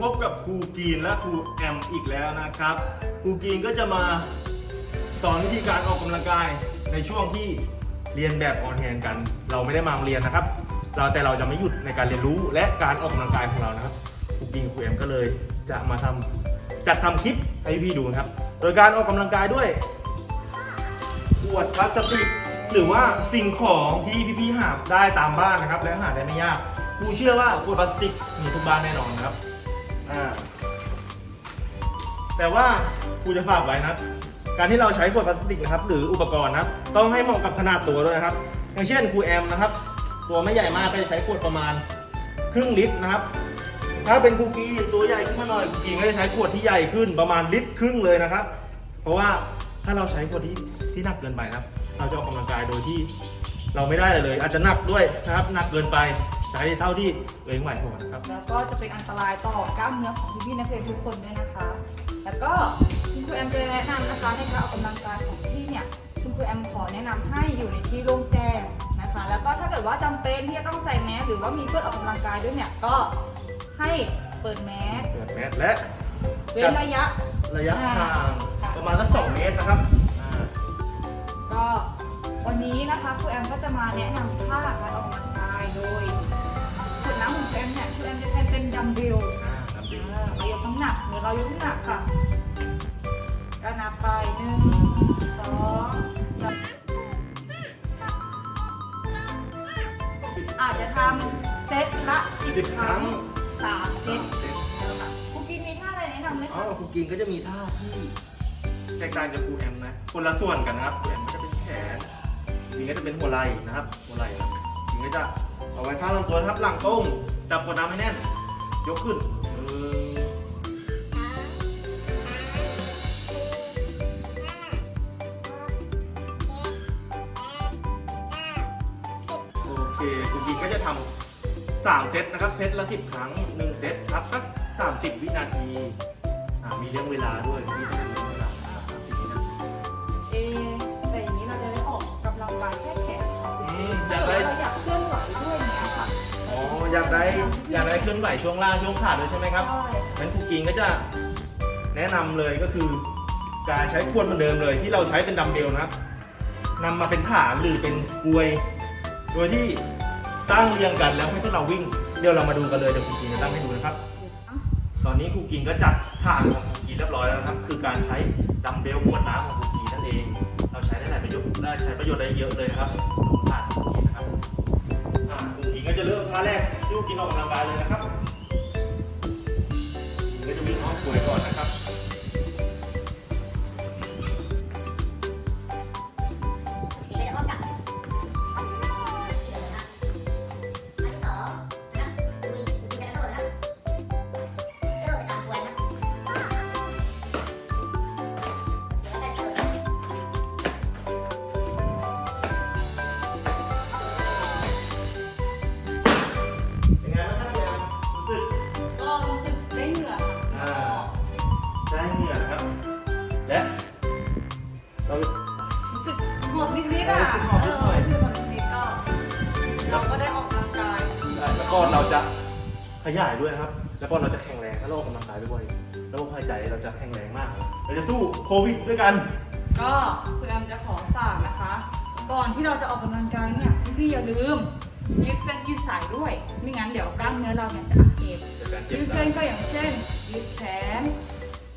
พบกับครูกีนและครูแอมอีกแล้วนะครับ ครูกีนก็จะมาสอนวิธีการออกกำลังกายในช่วงที่เรียนแบบออนแฮนกัน เราไม่ได้มาเรียนนะครับ เราแต่เราจะไม่หยุดในการเรียนรู้และการออกกำลังกายของเรานะครับครูกีนครูแอมก็เลยจะมาทำจัดทำคลิปให้พี่ดูนะครับ โดยการออกกำลังกายด้วยขวดพลาสติกหรือว่าสิ่งของที่พี่ๆหาได้ตามบ้านนะครับ และหาได้ไม่ยากครูเชื่อว่าขวดพลาสติกมีทุกบ้านแน่นอนนะครับ อ่าแต่ว่าครูจะฝากไว้นะ การที่เราใช้ขวดพลาสติกนะครับ หรืออุปกรณ์นะครับต้องให้เหมาะกับขนาดตัวด้วยนะครับ อย่างเช่นครูแอมนะครับ ตัวไม่ใหญ่มากก็จะใช้ขวดประมาณครึ่งลิตรนะครับ ถ้าเป็นคุกกี้ตัวใหญ่ขึ้นมาหน่อยกีก็จะใช้ขวดที่ใหญ่ขึ้นประมาณลิตรครึ่งเลยนะครับ เพราะว่าถ้าเราใช้ขวดที่ที่หนักเกินไปนะครับ เราจะออกกำลังกายโดยที่ เราไม่ได้อะไรเลย อาจจะหนักด้วยนะครับหนักเกินไปใช้เท่าที่ตัวเองไหวพอนะครับ แล้วก็จะเป็นอันตรายต่อกล้ามเนื้อของพี่ๆนักเรียนทุกคนด้วยนะคะ แล้วก็คุณครูแอมจะแนะนำนะคะในการออกกำลังกายของพี่เนี่ยคุณครูแอมขอแนะนำให้อยู่ในที่โล่งแจ้งนะคะ แล้วก็ถ้าเกิดว่าจำเป็นที่จะต้องใส่แมสหรือว่ามีเพื่อนออกกำลังกายด้วยเนี่ยก็ให้เปิดแมสเปิดแมสและเว้นระยะ ระยะห่างค่ะประมาณสักสองเมตรนะครับอ่าก็ วันนี้นะคะครูแอมก็จะมาแนะนำท่าการออกกำลังกายโดยขวดน้ำของครูแอมเนี่ยครูแอมจะใช้เป็นดัมเบลอ่าครับดีอ่าเรายกน้ำหนักหรือเรายกน้ำหนักค่ะก็นับไปหนึ่งสองสามอาจจะทำเซตละสิบสิบคครั้รั้งง สามเซตค่ะครูกินมีท่าอะไรแนะนำไหมอ๋อคะครูกินก็จะมีท่าที่แตกต่างจากครูแอมนะ คนละส่วนกันนะครับครูแอมก็จะเป็นแขนครู ก็จะเป็นหัวไหล่นะครับ หัวไหล่ครับครูกินก็จะเอาไว้ข้างลำตัวนะครับหลังตรงจับกดน้ำให้แน่น ยกขึ้นโอเคครูกินก็จะทำสามเซตนะครับ เซตละสิบครั้งหนึ่งเซตครับสักสามสิบวินาทีมีเรื่องเวลาด้วยมีเรื่องเวลา อ๋ออยากได้อยากได้เคลื่อนไหวช่วงล่างช่วงขาด้วยใช่ไหมครับใช่งั้นครูกิงก็จะแนะนำเลยก็คือ การใช้ขวดเหมือนเดิมเลย ที่เราใช้เป็นดัมเบลนะครับนำมาเป็นฐานหรือเป็นกลวย โดยที่ตั้งเรียงกันแล้วให้พวกเราวิ่ง เดี๋ยวเรามาดูกันเลยเดี๋ยวครูกิงจะตั้งให้ดูนะครับ ตอนนี้ครูกิงก็จัดฐานของครูกิงเรียบร้อยแล้วนะครับ คือการใช้ดัมเบลขวดน้ำของครูกิงนั่นเอง เราใช้ได้หลายประโยชน์ได้ใช้ประโยชน์ได้เยอะเลยนะครับดูฐานของครูกิงนะครับอ่าครูกิงก็จะเริ่มท่าแรกที่กินออกกำลังกายเลยนะครับ รู้สึกหอบนิดๆอะรู้สึกหอบนิดหน่อยเออรู้สึกหอบนิดๆก็เราก็ได้ออกกำลังกายแล้วก็เราจะขยายด้วยนะครับ แล้วก็เราจะแข็งแรงถ้าเราออกกำลังกายบ่อยๆระบบหายใจเราจะแข็งแรงมาก เราจะสู้โควิดด้วยกัน ก็คุณแอมจะขอฝากนะคะ ก่อนที่เราจะออกกำลังกายเนี่ยพี่ๆอย่าลืมยืดเส้นยืดสายด้วย ไม่งั้นเดี๋ยวกล้ามเนื้อเราเนี่ยจะอักเสบจากการเจ็บยืดเส้นก็อย่างเช่นยืดแขน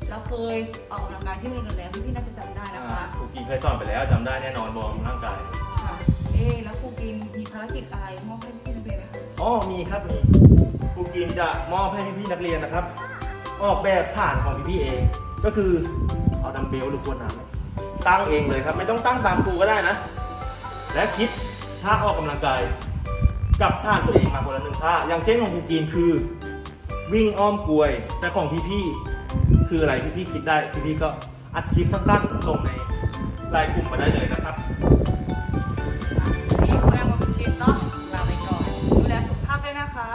เราเคยออกกำลังกายที่โรงเรียนแล้วพี่ๆน่าจะจำได้ นะคะครูกีเคยสอนไปแล้วจำได้แน่นอนวอร์มร่างกาย ค่ะเอ๊ะแล้วครูกินมีภารกิจอะไรมอบให้พี่ๆนักเรียนไหมคะอ๋อมีครับมีครูกีนจะมอบให้พี่ๆนักเรียนนะครับ ออกแบบฐานของพี่ๆเอง ก็คือเอาดัมเบลหรือขวดน้ำตั้งเองเลยครับ ไม่ต้องตั้งตามครูก็ได้นะ และคิดท่าออกกำลังกาย กับท่านตัวเองมาคนละหนึ่งท่าอย่างเช่นของครูกีนคือ วิ่งอ้อมกลวย แต่ของพี่ๆคืออะไรพี่ๆคิดได้พี่ๆก็อัดคลิปสั้นๆส่งใน ไลน์กลุ่มมาได้เลยนะครับ วันนี้ครูแอมกับคุณกินต้องลาไปก่อน ดูแลสุขภาพด้วยนะคะ